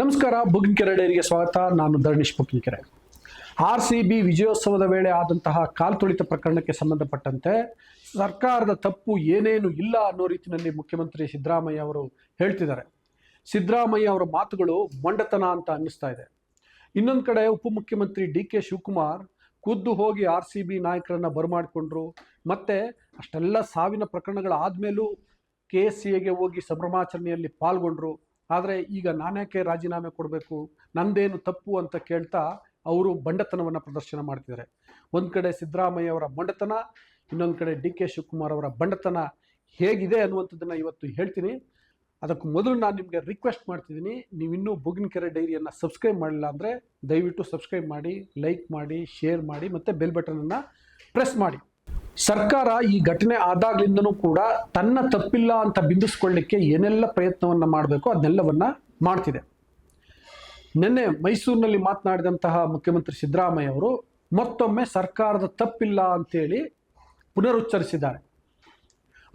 ನಮಸ್ಕಾರ ಬುಗ್ಗಿಕೆರೆ ಡೈರಿಗೆ ಸ್ವಾಗತ. ನಾನು Dharanish Buggikere R C B ವಿಜಯೋತ್ಸವದ ವೇಳೆ ಆದಂತಹ ಕಾಲ್ತುಳಿತ ಪ್ರಕರಣಕ್ಕೆ ಸಂಬಂಧಪಟ್ಟಂತೆ ಸರ್ಕಾರದ ತಪ್ಪು ಏನೇನು ಇಲ್ಲ ಅನ್ನೋ ರೀತಿಯಲ್ಲಿ ಮುಖ್ಯಮಂತ್ರಿ ಸಿದ್ದರಾಮಯ್ಯ ಅವರು ಹೇಳ್ತಿದ್ದಾರೆ. ಸಿದ್ದರಾಮಯ್ಯ ಅವರ ಮಾತುಗಳು ಮೊಂಡತನ ಅಂತ ಅನ್ನಿಸ್ತಾ ಇದೆ. ಇನ್ನೊಂದು ಕಡೆ ಉಪಮುಖ್ಯಮಂತ್ರಿ ಡಿ ಕೆ ಶಿವಕುಮಾರ್ ಖುದ್ದು ಹೋಗಿ ಆರ್ ಸಿ ಬಿ ನಾಯಕರನ್ನ ಬರಮಾಡಿಕೊಂಡ್ರು. ಮತ್ತೆ ಅಷ್ಟೆಲ್ಲ ಸಾವಿನ ಪ್ರಕರಣಗಳಾದ್ಮೇಲೂ ಕೆ ಎಸ್ ಸಿ ಎಗೆ ಹೋಗಿ ಸಂಭ್ರಮಾಚರಣೆಯಲ್ಲಿ ಪಾಲ್ಗೊಂಡ್ರು. ಆದರೆ ಈಗ ನಾನ್ಯಾಕೆ ರಾಜೀನಾಮೆ ಕೊಡಬೇಕು? ನಂದೇನು ತಪ್ಪು ಅಂತ ಕೇಳ್ತಾ ಅವರು ಬಂಡತನವನ್ನು ಪ್ರದರ್ಶನ ಮಾಡ್ತಿದ್ದಾರೆ. ಒಂದು ಕಡೆ ಸಿದ್ದರಾಮಯ್ಯ ಅವರ ಬಂಡತನ, ಇನ್ನೊಂದು ಕಡೆ ಡಿ ಕೆ ಶಿವಕುಮಾರ್ ಅವರ ಬಂಡತನ ಹೇಗಿದೆ ಅನ್ನುವಂಥದ್ದನ್ನು ಇವತ್ತು ಹೇಳ್ತೀನಿ. ಅದಕ್ಕೂ ಮೊದಲು ನಾನು ನಿಮಗೆ ರಿಕ್ವೆಸ್ಟ್ ಮಾಡ್ತಿದ್ದೀನಿ, ನೀವು ಇನ್ನೂ ಬುಗಿನಕೆರೆ ಡೈರಿಯನ್ನು ಸಬ್ಸ್ಕ್ರೈಬ್ ಮಾಡಿಲ್ಲ ಅಂದರೆ ದಯವಿಟ್ಟು ಸಬ್ಸ್ಕ್ರೈಬ್ ಮಾಡಿ ಲೈಕ್ ಮಾಡಿ ಶೇರ್ ಮಾಡಿ, ಮತ್ತು ಬೆಲ್ ಬಟನನ್ನು ಪ್ರೆಸ್ ಮಾಡಿ. ಸರ್ಕಾರ ಈ ಘಟನೆ ಆದಾಗ್ಲಿಂದನೂ ಕೂಡ ತನ್ನ ತಪ್ಪಿಲ್ಲ ಅಂತ ಬಿಂಬಿಸ್ಕೊಳ್ಳಿಕ್ಕೆ ಏನೆಲ್ಲ ಪ್ರಯತ್ನವನ್ನು ಮಾಡಬೇಕು ಅದನ್ನೆಲ್ಲವನ್ನ ಮಾಡ್ತಿದೆ. ನಿನ್ನೆ ಮೈಸೂರಿನಲ್ಲಿ ಮಾತನಾಡಿದಂತಹ ಮುಖ್ಯಮಂತ್ರಿ ಸಿದ್ದರಾಮಯ್ಯ ಅವರು ಮತ್ತೊಮ್ಮೆ ಸರ್ಕಾರದ ತಪ್ಪಿಲ್ಲ ಅಂತೇಳಿ ಪುನರುಚ್ಚರಿಸಿದ್ದಾರೆ.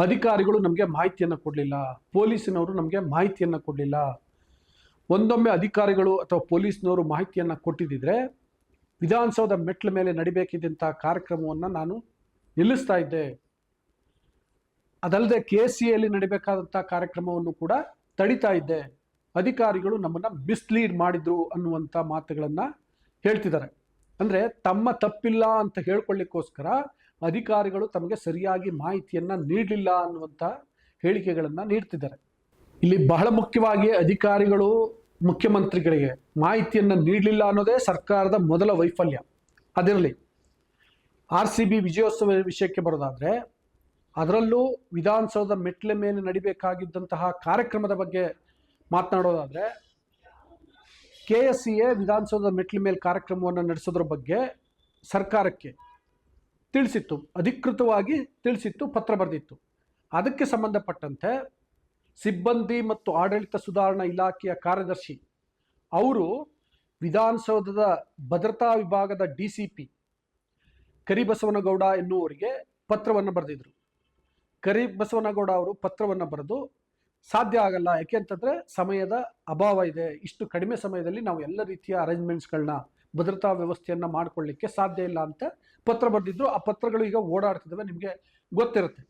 ಅಧಿಕಾರಿಗಳು ನಮಗೆ ಮಾಹಿತಿಯನ್ನು ಕೊಡಲಿಲ್ಲ, ಪೊಲೀಸಿನವರು ನಮಗೆ ಮಾಹಿತಿಯನ್ನು ಕೊಡಲಿಲ್ಲ. ಒಂದೊಮ್ಮೆ ಅಧಿಕಾರಿಗಳು ಅಥವಾ ಪೊಲೀಸ್ನವರು ಮಾಹಿತಿಯನ್ನು ಕೊಟ್ಟಿದ್ದಿದ್ರೆ ವಿಧಾನಸೌಧ ಮೆಟ್ಲ ಮೇಲೆ ನಡಿಬೇಕಿದ್ದಂಥ ಕಾರ್ಯಕ್ರಮವನ್ನು ನಾನು ನಿಲ್ಲಿಸ್ತಾ ಇದ್ದೆ. ಅದಲ್ಲದೆ ಕೆ ಸಿ ಎಲ್ಲಿ ನಡಿಬೇಕಾದಂಥ ಕಾರ್ಯಕ್ರಮವನ್ನು ಕೂಡ ತಡಿತಾ ಇದ್ದೆ. ಅಧಿಕಾರಿಗಳು ನಮ್ಮನ್ನು ಮಿಸ್ಲೀಡ್ ಮಾಡಿದ್ರು ಅನ್ನುವಂಥ ಮಾತುಗಳನ್ನು ಹೇಳ್ತಿದ್ದಾರೆ. ಅಂದರೆ ತಮ್ಮ ತಪ್ಪಿಲ್ಲ ಅಂತ ಹೇಳ್ಕೊಳ್ಳಿಕ್ಕೋಸ್ಕರ ಅಧಿಕಾರಿಗಳು ತಮಗೆ ಸರಿಯಾಗಿ ಮಾಹಿತಿಯನ್ನು ನೀಡಲಿಲ್ಲ ಅನ್ನುವಂಥ ಹೇಳಿಕೆಗಳನ್ನು ನೀಡ್ತಿದ್ದಾರೆ. ಇಲ್ಲಿ ಬಹಳ ಮುಖ್ಯವಾಗಿ ಅಧಿಕಾರಿಗಳು, ಮುಖ್ಯಮಂತ್ರಿಗಳಿಗೆ ಮಾಹಿತಿಯನ್ನು ನೀಡಲಿಲ್ಲ ಅನ್ನೋದೇ ಸರ್ಕಾರದ ಮೊದಲ ವೈಫಲ್ಯ. ಅದಿರಲಿ ಆರ್ ಸಿ ಬಿ ವಿಜಯೋತ್ಸವ ವಿಷಯಕ್ಕೆ ಬರೋದಾದರೆ, ಅದರಲ್ಲೂ ವಿಧಾನಸೌಧ ಮೆಟ್ಲ ಮೇಲೆ ನಡಿಬೇಕಾಗಿದ್ದಂತಹ ಕಾರ್ಯಕ್ರಮದ ಬಗ್ಗೆ ಮಾತನಾಡೋದಾದರೆ, K S C A Vidhana Soudha ಮೆಟ್ಲ ಮೇಲೆ ಕಾರ್ಯಕ್ರಮವನ್ನು ನಡೆಸೋದ್ರ ಬಗ್ಗೆ ಸರ್ಕಾರಕ್ಕೆ ತಿಳಿಸಿತ್ತು, ಅಧಿಕೃತವಾಗಿ ತಿಳಿಸಿತ್ತು, ಪತ್ರ ಬರೆದಿತ್ತು. ಅದಕ್ಕೆ ಸಂಬಂಧಪಟ್ಟಂತೆ ಸಿಬ್ಬಂದಿ ಮತ್ತು ಆಡಳಿತ ಸುಧಾರಣಾ ಇಲಾಖೆಯ ಕಾರ್ಯದರ್ಶಿ, ಅವರು ವಿಧಾನಸೌಧದ ಭದ್ರತಾ ವಿಭಾಗದ ಡಿ ಸಿ ಪಿ ಕರಿಬಸವನಗೌಡ ಎನ್ನುವರಿಗೆ ಪತ್ರವನ್ನು ಬರೆದಿದ್ರು. ಕರಿಬಸವನಗೌಡ ಅವರು ಪತ್ರವನ್ನು ಬರೆದು, ಸಾಧ್ಯ ಆಗಲ್ಲ. ಯಾಕೆ ಅಂತಂದರೆ ಸಮಯದ ಅಭಾವ ಇದೆ. ಇಷ್ಟು ಕಡಿಮೆ ಸಮಯದಲ್ಲಿ ನಾವು ಎಲ್ಲ ರೀತಿಯ ಅರೇಂಜ್ಮೆಂಟ್ಸ್ಗಳನ್ನ ಭದ್ರತಾ ವ್ಯವಸ್ಥೆಯನ್ನು ಮಾಡಿಕೊಳ್ಳಿಕ್ಕೆ ಸಾಧ್ಯ ಇಲ್ಲ ಅಂತ ಪತ್ರ ಬರೆದಿದ್ರು. ಆ ಪತ್ರಗಳು ಈಗ ಓಡಾಡ್ತಿದ್ದಾವೆ ನಿಮಗೆ ಗೊತ್ತಿರುತ್ತೆ.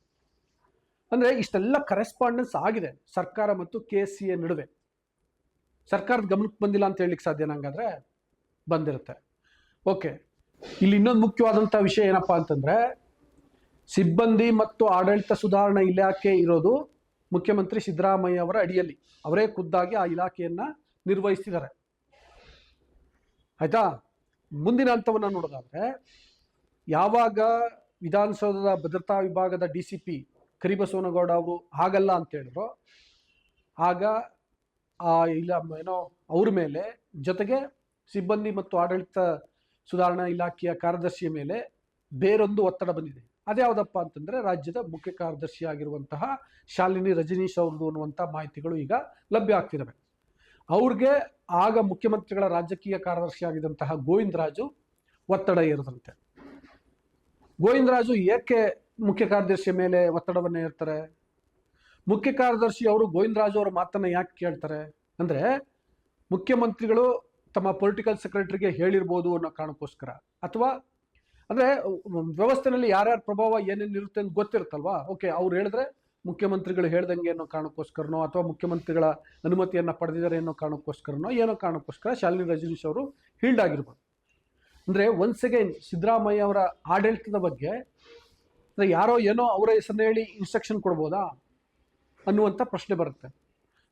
ಅಂದರೆ ಇಷ್ಟೆಲ್ಲ ಕರೆಸ್ಪಾಂಡೆನ್ಸ್ ಆಗಿದೆ ಸರ್ಕಾರ ಮತ್ತು ಕೆ ಸಿ ಎ ನಡುವೆ. ಸರ್ಕಾರದ ಗಮನಕ್ಕೆ ಬಂದಿಲ್ಲ ಅಂತ ಹೇಳಲಿಕ್ಕೆ ಸಾಧ್ಯ ನಂಗಾದ್ರೆ ಬಂದಿರುತ್ತೆ. ಓಕೆ. ಇಲ್ಲಿ ಇನ್ನೊಂದು ಮುಖ್ಯವಾದಂಥ ವಿಷಯ ಏನಪ್ಪಾ ಅಂತಂದ್ರೆ, ಸಿಬ್ಬಂದಿ ಮತ್ತು ಆಡಳಿತ ಸುಧಾರಣಾ ಇಲಾಖೆ ಇರೋದು ಮುಖ್ಯಮಂತ್ರಿ ಸಿದ್ದರಾಮಯ್ಯ ಅವರ ಅಡಿಯಲ್ಲಿ. ಅವರೇ ಖುದ್ದಾಗಿ ಆ ಇಲಾಖೆಯನ್ನ ನಿರ್ವಹಿಸ್ತಿದ್ದಾರೆ. ಆಯ್ತಾ? ಮುಂದಿನ ಹಂತವನ್ನು ನೋಡೋದಾದ್ರೆ, ಯಾವಾಗ ವಿಧಾನಸೌಧದ ಭದ್ರತಾ ವಿಭಾಗದ ಡಿ ಸಿ ಪಿ ಕರಿಬಸವನಗೌಡ ಅವರು ಹಾಗಲ್ಲ ಅಂತ ಹೇಳಿದ್ರು, ಆಗ ಆ ಇಲ್ಲ ಏನೋ ಅವ್ರ ಮೇಲೆ ಜೊತೆಗೆ ಸಿಬ್ಬಂದಿ ಮತ್ತು ಆಡಳಿತ ಸುಧಾರಣಾ ಇಲಾಖೆಯ ಕಾರ್ಯದರ್ಶಿಯ ಮೇಲೆ ಬೇರೊಂದು ಒತ್ತಡ ಬಂದಿದೆ. ಅದ್ಯಾವುದಪ್ಪ ಅಂತಂದ್ರೆ ರಾಜ್ಯದ ಮುಖ್ಯ ಕಾರ್ಯದರ್ಶಿ ಆಗಿರುವಂತಹ ಶಾಲಿನಿ ರಜನೀಶ್ ಅವ್ರದ್ದು ಅನ್ನುವಂಥ ಮಾಹಿತಿಗಳು ಈಗ ಲಭ್ಯ ಆಗ್ತಿದ್ದಾವೆ ಅವ್ರಿಗೆ ಆಗ ಮುಖ್ಯಮಂತ್ರಿಗಳ ರಾಜಕೀಯ ಕಾರ್ಯದರ್ಶಿ ಆಗಿದ್ದಂತಹ ಗೋವಿಂದರಾಜು ಒತ್ತಡ ಏರಿದಂತೆ. ಗೋವಿಂದರಾಜು ಏಕೆ ಮುಖ್ಯ ಕಾರ್ಯದರ್ಶಿಯ ಮೇಲೆ ಒತ್ತಡವನ್ನು ಏರ್ತಾರೆ? ಮುಖ್ಯ ಕಾರ್ಯದರ್ಶಿ ಅವರು ಗೋವಿಂದರಾಜು ಅವರ ಮಾತನ್ನ ಯಾಕೆ ಕೇಳ್ತಾರೆ? ಅಂದ್ರೆ ಮುಖ್ಯಮಂತ್ರಿಗಳು ತಮ್ಮ ಪೊಲಿಟಿಕಲ್ ಸೆಕ್ರೆಟರಿಗೆ ಹೇಳಿರ್ಬೋದು ಅನ್ನೋ ಕಾರಣಕ್ಕೋಸ್ಕರ. ಅಥವಾ, ಅಂದರೆ, ವ್ಯವಸ್ಥೆನಲ್ಲಿ ಯಾರ್ಯಾರ ಪ್ರಭಾವ ಏನೇನು ಇರುತ್ತೆ ಅಂತ ಗೊತ್ತಿರುತ್ತಲ್ವಾ? ಓಕೆ ಅವ್ರು ಹೇಳಿದ್ರೆ ಮುಖ್ಯಮಂತ್ರಿಗಳು ಹೇಳ್ದಂಗೆ ಅನ್ನೋ ಕಾರಣಕ್ಕೋಸ್ಕರನೋ, ಅಥವಾ ಮುಖ್ಯಮಂತ್ರಿಗಳ ಅನುಮತಿಯನ್ನು ಪಡೆದಿದ್ದಾರೆ ಅನ್ನೋ ಕಾರಣಕ್ಕೋಸ್ಕರನೋ, ಏನೋ ಕಾರಣಕ್ಕೋಸ್ಕರ ಶಾಲಿನಿ ರಜನೀಶ್ ಅವರು ಹೀಲ್ಡ್ ಆಗಿರ್ಬೋದು ಅಂದರೆ ಒನ್ಸ್ ಅಗೈನ್ ಸಿದ್ದರಾಮಯ್ಯ ಅವರ ಆಡಳಿತದ ಬಗ್ಗೆ, ಅಂದರೆ, ಯಾರೋ ಏನೋ ಅವರ ಹೆಸರನ್ನ ಹೇಳಿ ಇನ್ಸ್ಟ್ರಕ್ಷನ್ ಕೊಡ್ಬೋದಾ ಅನ್ನುವಂಥ ಪ್ರಶ್ನೆ ಬರುತ್ತೆ.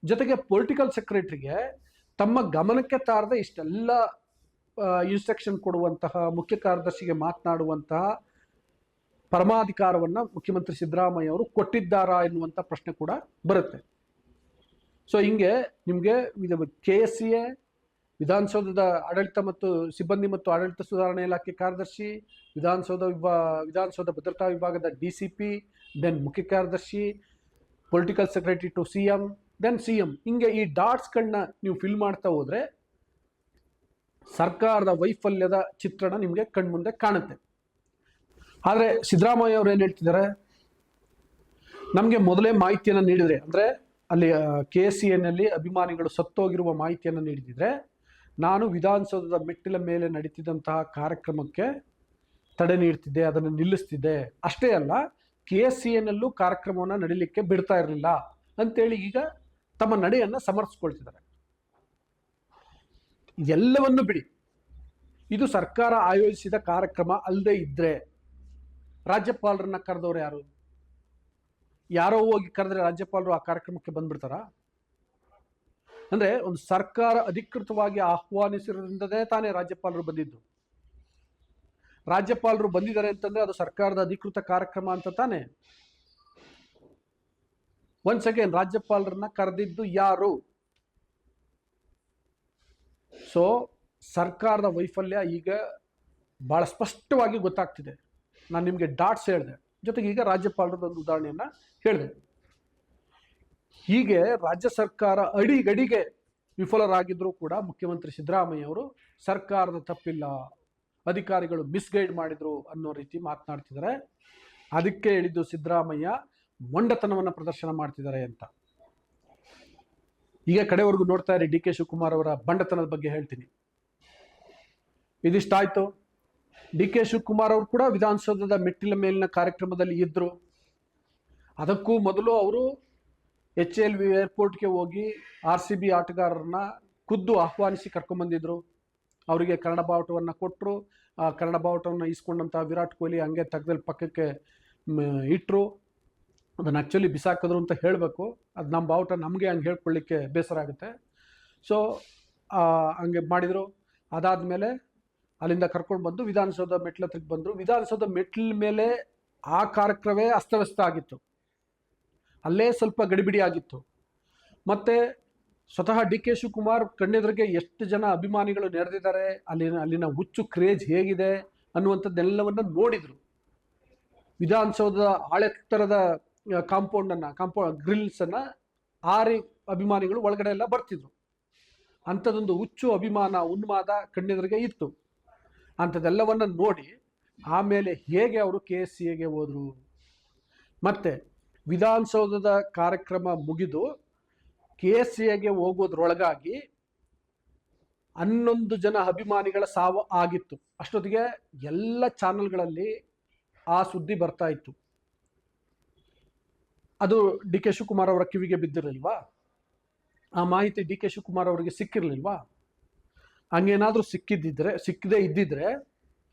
ಜೊತೆಗೆ ಪೊಲಿಟಿಕಲ್ ಸೆಕ್ರೆಟರಿಗೆ ತಮ್ಮ ಗಮನಕ್ಕೆ ತಾರದೆ ಇಷ್ಟೆಲ್ಲ ಇನ್ಸ್ಟ್ರಕ್ಷನ್ ಕೊಡುವಂತಹ, ಮುಖ್ಯ ಕಾರ್ಯದರ್ಶಿಗೆ ಮಾತನಾಡುವಂತಹ ಪರಮಾಧಿಕಾರವನ್ನು ಮುಖ್ಯಮಂತ್ರಿ ಸಿದ್ದರಾಮಯ್ಯ ಅವರು ಕೊಟ್ಟಿದ್ದಾರಾ ಎನ್ನುವಂಥ ಪ್ರಶ್ನೆ ಕೂಡ ಬರುತ್ತೆ. ಸೊ ಹಿಂಗೆ ನಿಮಗೆ ಕೆ ಎಸ್ ಸಿ ಎ, ವಿಧಾನಸೌಧದ ಆಡಳಿತ ಮತ್ತು ಸಿಬ್ಬಂದಿ ಮತ್ತು ಆಡಳಿತ ಸುಧಾರಣೆ ಇಲಾಖೆ ಕಾರ್ಯದರ್ಶಿ, ವಿಧಾನಸೌಧ ವಿಭಾ, ವಿಧಾನಸೌಧ ಭದ್ರತಾ ವಿಭಾಗದ ಡಿ ಸಿ ಪಿ ದೆನ್ ಮುಖ್ಯ ಕಾರ್ಯದರ್ಶಿ political secretary to C M then C M ಹಿಂಗೆ ಈ ಡಾಟ್ಸ್ಗಳನ್ನ ನೀವು ಫಿಲ್ ಮಾಡ್ತಾ ಹೋದರೆ ಸರ್ಕಾರದ ವೈಫಲ್ಯದ ಚಿತ್ರಣ ನಿಮಗೆ ಕಣ್ಮುಂದೆ ಕಾಣುತ್ತೆ. ಆದರೆ ಸಿದ್ದರಾಮಯ್ಯ ಅವ್ರು ಏನು ಹೇಳ್ತಿದ್ದಾರೆ? ನಮಗೆ ಮೊದಲೇ ಮಾಹಿತಿಯನ್ನು ನೀಡಿದರೆ, ಅಂದರೆ ಅಲ್ಲಿ ಕೆ ಸಿ ಎನ್ನಲ್ಲಿ ಅಭಿಮಾನಿಗಳು ಸತ್ತೋಗಿರುವ ಮಾಹಿತಿಯನ್ನು ನೀಡಿದ್ರೆ, ನಾನು ವಿಧಾನಸೌಧದ ಮೆಟ್ಟಿಲ ಮೇಲೆ ನಡೀತಿದ್ದಂತಹ ಕಾರ್ಯಕ್ರಮಕ್ಕೆ ತಡೆ ನೀಡ್ತಿದ್ದೆ, ಅದನ್ನು ನಿಲ್ಲಿಸ್ತಿದ್ದೆ. ಅಷ್ಟೇ ಅಲ್ಲ ಕೆ ಎಸ್ ಸಿ ಎನಲ್ಲೂ ಕಾರ್ಯಕ್ರಮವನ್ನು ನಡೀಲಿಕ್ಕೆ ಬಿಡ್ತಾ ಇರಲಿಲ್ಲ. ಅಂತೇಳಿ ಈಗ ತಮ್ಮ ನಡೆಯನ್ನು ಸಮರ್ಥಿಸ್ಕೊಳ್ತಿದ್ದಾರೆ. ಎಲ್ಲವನ್ನು ಬಿಡಿ. ಇದು ಸರ್ಕಾರ ಆಯೋಜಿಸಿದ ಕಾರ್ಯಕ್ರಮ ಅಲ್ಲದೆ ಇದ್ರೆ ರಾಜ್ಯಪಾಲರನ್ನ ಕರೆದವರು ಯಾರು? ಯಾರೋ ಹೋಗಿ ಕರೆದ್ರೆ ರಾಜ್ಯಪಾಲರು ಆ ಕಾರ್ಯಕ್ರಮಕ್ಕೆ ಬಂದ್ಬಿಡ್ತಾರ? ಅಂದ್ರೆ ಒಂದು ಸರ್ಕಾರ ಅಧಿಕೃತವಾಗಿ ಆಹ್ವಾನಿಸಿರೋದ್ರಿಂದನೇ ತಾನೇ ರಾಜ್ಯಪಾಲರು ಬಂದಿದ್ದು. ರಾಜ್ಯಪಾಲರು ಬಂದಿದ್ದಾರೆ ಅಂತಂದ್ರೆ ಅದು ಸರ್ಕಾರದ ಅಧಿಕೃತ ಕಾರ್ಯಕ್ರಮ ಅಂತ ತಾನೇ? ಒನ್ಸ್ ಅಗೇನ್ ರಾಜ್ಯಪಾಲರನ್ನ ಕರೆದಿದ್ದು ಯಾರು? ಸೊ ಸರ್ಕಾರದ ವೈಫಲ್ಯ ಈಗ ಬಹಳ ಸ್ಪಷ್ಟವಾಗಿ ಗೊತ್ತಾಗ್ತಿದೆ. ನಾನು ನಿಮಗೆ ಡಾಟ್ಸ್ ಹೇಳಿದೆ. ಜೊತೆಗೆ ಈಗ ರಾಜ್ಯಪಾಲರದ ಒಂದು ಉದಾಹರಣೆಯನ್ನ ಹೇಳಿದೆ. ಹೀಗೆ ರಾಜ್ಯ ಸರ್ಕಾರ ಅಡಿಗಡಿಗೆ ವಿಫಲರಾಗಿದ್ದರೂ ಕೂಡ ಮುಖ್ಯಮಂತ್ರಿ ಸಿದ್ದರಾಮಯ್ಯ ಅವರು ಸರ್ಕಾರದ ತಪ್ಪಿಲ್ಲ, ಅಧಿಕಾರಿಗಳು ಮಿಸ್ಗೈಡ್ ಮಾಡಿದ್ರು ಅನ್ನೋ ರೀತಿ ಮಾತನಾಡ್ತಿದ್ದಾರೆ. ಅದಕ್ಕೆ ಹೇಳಿದ್ದು ಸಿದ್ದರಾಮಯ್ಯ ಮೊಂಡತನವನ್ನು ಪ್ರದರ್ಶನ ಮಾಡ್ತಿದ್ದಾರೆ ಅಂತ. ಈಗ ಕಡೆವರೆಗೂ ನೋಡ್ತಾ ಇರಿ ಡಿ ಕೆ ಶಿವಕುಮಾರ್ ಅವರ ಬಂಡತನದ ಬಗ್ಗೆ ಹೇಳ್ತೀನಿ. ಇದಿಷ್ಟಾಯ್ತು. ಡಿ ಕೆ ಶಿವಕುಮಾರ್ ಅವರು ಕೂಡ ವಿಧಾನಸೌಧದ ಮೆಟ್ಟಿಲ ಮೇಲಿನ ಕಾರ್ಯಕ್ರಮದಲ್ಲಿ ಇದ್ದರು ಅದಕ್ಕೂ ಮೊದಲು ಅವರು ಎಚ್ ಎಲ್ ವಿ ಏರ್ಪೋರ್ಟ್ಗೆ ಹೋಗಿ ಆರ್ ಸಿ ಬಿ ಆಟಗಾರರನ್ನ ಖುದ್ದು ಆಹ್ವಾನಿಸಿ ಕರ್ಕೊಂಬಂದಿದ್ರು ಅವರಿಗೆ ಕನ್ನಡ ಬಾವುಟವನ್ನು ಕೊಟ್ಟರು ಆ ಕನ್ನಡ ಬಾವುಟವನ್ನು ಇಸ್ಕೊಂಡಂಥ ವಿರಾಟ್ ಕೊಹ್ಲಿ ಹಂಗೆ ತೆಗ್ದಲ್ಲಿ ಪಕ್ಕಕ್ಕೆ ಇಟ್ಟರು ಅದನ್ನು ಆ್ಯಕ್ಚುಲಿ ಬಿಸಾಕಿದ್ರು ಅಂತ ಹೇಳಬೇಕು. ಅದು ನಮ್ಮ ಬಾವುಟ ನಮಗೆ ಹಂಗೆ ಹೇಳ್ಕೊಳ್ಳಿಕ್ಕೆ ಬೇಸರ ಆಗುತ್ತೆ. ಸೊ ಹಂಗೆ ಮಾಡಿದರು. ಅದಾದ ಮೇಲೆ ಅಲ್ಲಿಂದ ಕರ್ಕೊಂಡು ಬಂದು ವಿಧಾನಸೌಧ ಮೆಟ್ಲ ಹತ್ರಕ್ಕೆ ಬಂದರು. ವಿಧಾನಸೌಧ ಮೆಟ್ಲ ಮೇಲೆ ಆ ಕಾರ್ಯಕ್ರಮವೇ ಅಸ್ತವ್ಯಸ್ತ ಆಗಿತ್ತು. ಅಲ್ಲೇ ಸ್ವಲ್ಪ ಗಡಿಬಿಡಿ ಆಗಿತ್ತು. ಮತ್ತು ಸ್ವತಃ ಡಿ ಕೆ ಶಿವಕುಮಾರ್ ಕಣ್ಣೆದುರಿಗೆ ಎಷ್ಟು ಜನ ಅಭಿಮಾನಿಗಳು ನೆರೆದಿದ್ದಾರೆ, ಅಲ್ಲಿನ ಅಲ್ಲಿನ ಹುಚ್ಚು ಕ್ರೇಜ್ ಹೇಗಿದೆ ಅನ್ನುವಂಥದ್ದೆಲ್ಲವನ್ನು ನೋಡಿದರು. ವಿಧಾನಸೌಧದ ಆಳೆತ್ತರದ ಕಾಂಪೌಂಡನ್ನು ಕಾಂಪೌಂಡ್ ಗ್ರಿಲ್ಸನ್ನು ಆರಿ ಅಭಿಮಾನಿಗಳು ಒಳಗಡೆ ಎಲ್ಲ ಬರ್ತಿದ್ರು. ಅಂಥದ್ದೊಂದು ಹುಚ್ಚು ಅಭಿಮಾನ, ಉನ್ಮಾದ ಕಣ್ಣೆದುರಿಗೆ ಇತ್ತು. ಅಂಥದ್ದೆಲ್ಲವನ್ನು ನೋಡಿ ಆಮೇಲೆ ಹೇಗೆ ಅವರು ಕೆ ಎಸ್ ಸಿ ಎಗೆ ಹೋದರು. ಮತ್ತು ವಿಧಾನಸೌಧದ ಕಾರ್ಯಕ್ರಮ ಮುಗಿದು ಕೆ ಎಸ್ ಸಿ ಎಗೆ ಹೋಗೋದ್ರೊಳಗಾಗಿ ಹನ್ನೊಂದು ಜನ ಅಭಿಮಾನಿಗಳ ಸಾವು ಆಗಿತ್ತು. ಅಷ್ಟೊತ್ತಿಗೆ ಎಲ್ಲ ಚಾನೆಲ್ಗಳಲ್ಲಿ ಆ ಸುದ್ದಿ ಬರ್ತಾ ಇತ್ತು. ಅದು ಡಿ ಕೆ ಶಿವಕುಮಾರ್ ಅವರ ಕಿವಿಗೆ ಬಿದ್ದಿರಲಿಲ್ವಾ? ಆ ಮಾಹಿತಿ ಡಿ ಕೆ ಶಿವಕುಮಾರ್ ಅವರಿಗೆ ಸಿಕ್ಕಿರಲಿಲ್ವಾ? ಹಂಗೇನಾದರೂ ಸಿಕ್ಕಿದ್ದಿದ್ರೆ ಸಿಕ್ಕದೇ ಇದ್ದಿದ್ರೆ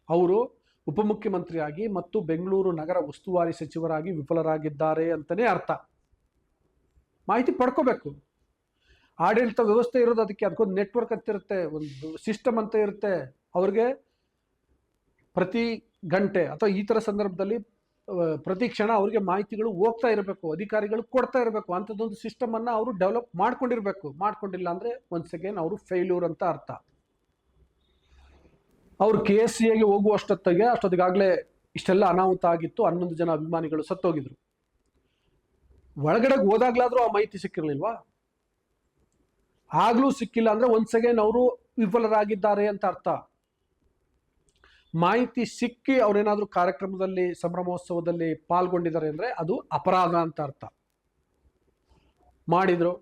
ಅವರು ಉಪಮುಖ್ಯಮಂತ್ರಿಯಾಗಿ ಮತ್ತು ಬೆಂಗಳೂರು ನಗರ ಉಸ್ತುವಾರಿ ಸಚಿವರಾಗಿ ವಿಫಲರಾಗಿದ್ದಾರೆ ಅಂತಲೇ ಅರ್ಥ. ಮಾಹಿತಿ ಪಡ್ಕೋಬೇಕು. ಆಡಳಿತ ವ್ಯವಸ್ಥೆ ಇರೋದು ಅದಕ್ಕೆ ಅದಕ್ಕೊಂದು ನೆಟ್ವರ್ಕ್ ಅಂತ ಇರುತ್ತೆ, ಒಂದು ಸಿಸ್ಟಮ್ ಅಂತ ಇರುತ್ತೆ. ಅವ್ರಿಗೆ ಪ್ರತಿ ಗಂಟೆ ಅಥವಾ ಈ ಥರ ಸಂದರ್ಭದಲ್ಲಿ ಪ್ರತಿ ಕ್ಷಣ ಅವ್ರಿಗೆ ಮಾಹಿತಿಗಳು ಹೋಗ್ತಾ ಇರಬೇಕು, ಅಧಿಕಾರಿಗಳು ಕೊಡ್ತಾ ಇರಬೇಕು, ಅಂಥದ್ದೊಂದು ಸಿಸ್ಟಮನ್ನು ಅವರು ಡೆವಲಪ್ ಮಾಡ್ಕೊಂಡಿರಬೇಕು. ಮಾಡ್ಕೊಂಡಿಲ್ಲ ಅಂದರೆ ಒನ್ಸ್ ಅಗೇನ್ ಅವರು ಫೇಲ್ಯೂರ್ ಅಂತ ಅರ್ಥ. ಅವ್ರು ಕೆ ಎಸ್ ಸಿ ಎಗೆ ಹೋಗುವಷ್ಟೊತ್ತಿಗೆ ಅಷ್ಟೊತ್ತಿಗಾಗಲೇ ಇಷ್ಟೆಲ್ಲ ಅನಾಹುತ ಆಗಿತ್ತು, ಹನ್ನೊಂದು ಜನ ಅಭಿಮಾನಿಗಳು ಸತ್ತೋಗಿದ್ರು. ಒಳಗಡೆಗೆ ಹೋದಾಗ್ಲಾದ್ರೂ ಆ ಮಾಹಿತಿ ಸಿಕ್ಕಿರಲಿಲ್ವಾ? ಆಗ್ಲೂ ಸಿಕ್ಕಿಲ್ಲ ಅಂದ್ರೆ ಒನ್ಸ್ ಅಗೇನ್ ಅವರು ವಿಫಲರಾಗಿದ್ದಾರೆ ಅಂತ ಅರ್ಥ. ಮಾಹಿತಿ ಸಿಕ್ಕಿ ಅವರೇನಾದರೂ ಕಾರ್ಯಕ್ರಮದಲ್ಲಿ, ಸಂಭ್ರಮೋತ್ಸವದಲ್ಲಿ ಪಾಲ್ಗೊಂಡಿದ್ದಾರೆ ಅಂದ್ರೆ ಅದು ಅಪರಾಧ ಅಂತ ಅರ್ಥ. ಮಾಡಿದ್ರು.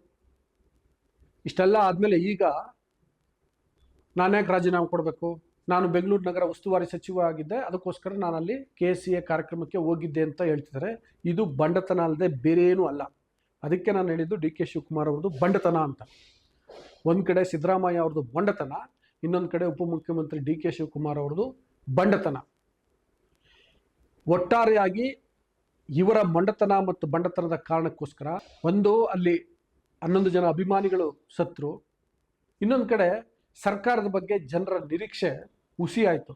ಇಷ್ಟೆಲ್ಲ ಆದಮೇಲೆ ಈಗ ನಾನ್ಯಾಕೆ ರಾಜೀನಾಮೆ ಕೊಡಬೇಕು? ನಾನು ಬೆಂಗಳೂರು ನಗರ ಉಸ್ತುವಾರಿ ಸಚಿವ ಆಗಿದ್ದೆ, ಅದಕ್ಕೋಸ್ಕರ ನಾನು ಅಲ್ಲಿ ಕೆ ಸಿ ಎ ಕಾರ್ಯಕ್ರಮಕ್ಕೆ ಹೋಗಿದ್ದೆ ಅಂತ ಹೇಳ್ತಿದ್ದಾರೆ. ಇದು ಬಂಡತನ ಅಲ್ಲದೆ ಬೇರೆ ಏನೂ ಅಲ್ಲ. ಅದಕ್ಕೆ ನಾನು ಹೇಳಿದ್ದು ಡಿ ಕೆ ಶಿವಕುಮಾರ್ ಅವ್ರದ್ದು ಬಂಡತನ ಅಂತ. ಒಂದು ಕಡೆ ಸಿದ್ದರಾಮಯ್ಯ ಅವ್ರದ್ದು ಬಂಡತನ, ಇನ್ನೊಂದು ಕಡೆ ಉಪಮುಖ್ಯಮಂತ್ರಿ ಡಿ ಕೆ ಶಿವಕುಮಾರ್ ಅವ್ರದ್ದು ಬಂಡತನ. ಒಟ್ಟಾರೆಯಾಗಿ ಇವರ ಮಂಡತನ ಮತ್ತು ಬಂಡತನದ ಕಾರಣಕ್ಕೋಸ್ಕರ ಒಂದು ಅಲ್ಲಿ ಹನ್ನೊಂದು ಜನ ಅಭಿಮಾನಿಗಳು ಸತ್ರು. ಇನ್ನೊಂದು ಕಡೆ ಸರ್ಕಾರದ ಬಗ್ಗೆ ಜನರ ನಿರೀಕ್ಷೆ ಹುಸಿ ಆಯಿತು.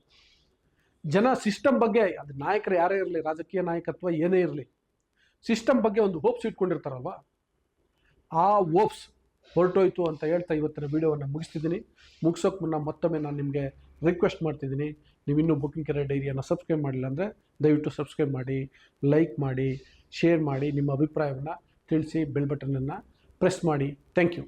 ಜನ ಸಿಸ್ಟಮ್ ಬಗ್ಗೆ ಅದು ನಾಯಕರು ಯಾರೇ ಇರಲಿ, ರಾಜಕೀಯ ನಾಯಕತ್ವ ಏನೇ ಇರಲಿ, ಸಿಸ್ಟಮ್ ಬಗ್ಗೆ ಒಂದು ಹೋಪ್ಸ್ ಇಟ್ಕೊಂಡಿರ್ತಾರಲ್ವ? ಆ ಹೋಪ್ಸ್ ಹೊರಟೋಯ್ತು ಅಂತ ಹೇಳ್ತಾ ಇವತ್ತಿನ ವಿಡಿಯೋವನ್ನು ಮುಗಿಸ್ತಿದ್ದೀನಿ. ಮುಗಿಸೋಕೆ ಮುನ್ನ ಮತ್ತೊಮ್ಮೆ ನಾನು ನಿಮಗೆ ರಿಕ್ವೆಸ್ಟ್ ಮಾಡ್ತಿದ್ದೀನಿ. ನೀವು ಇನ್ನೂ ಬುಕ್ಕಿಂಗ್ ಕೆರೆ ಡೈರಿಯನ್ನು ಸಬ್ಸ್ಕ್ರೈಬ್ ಮಾಡಿಲ್ಲ ಅಂದರೆ ದಯವಿಟ್ಟು ಸಬ್ಸ್ಕ್ರೈಬ್ ಮಾಡಿ ಲೈಕ್ ಮಾಡಿ ಶೇರ್ ಮಾಡಿ ನಿಮ್ಮ ಅಭಿಪ್ರಾಯವನ್ನು ತಿಳಿಸಿ ಬೆಲ್ ಬಟನನ್ನು ಪ್ರೆಸ್ ಮಾಡಿ. Thank you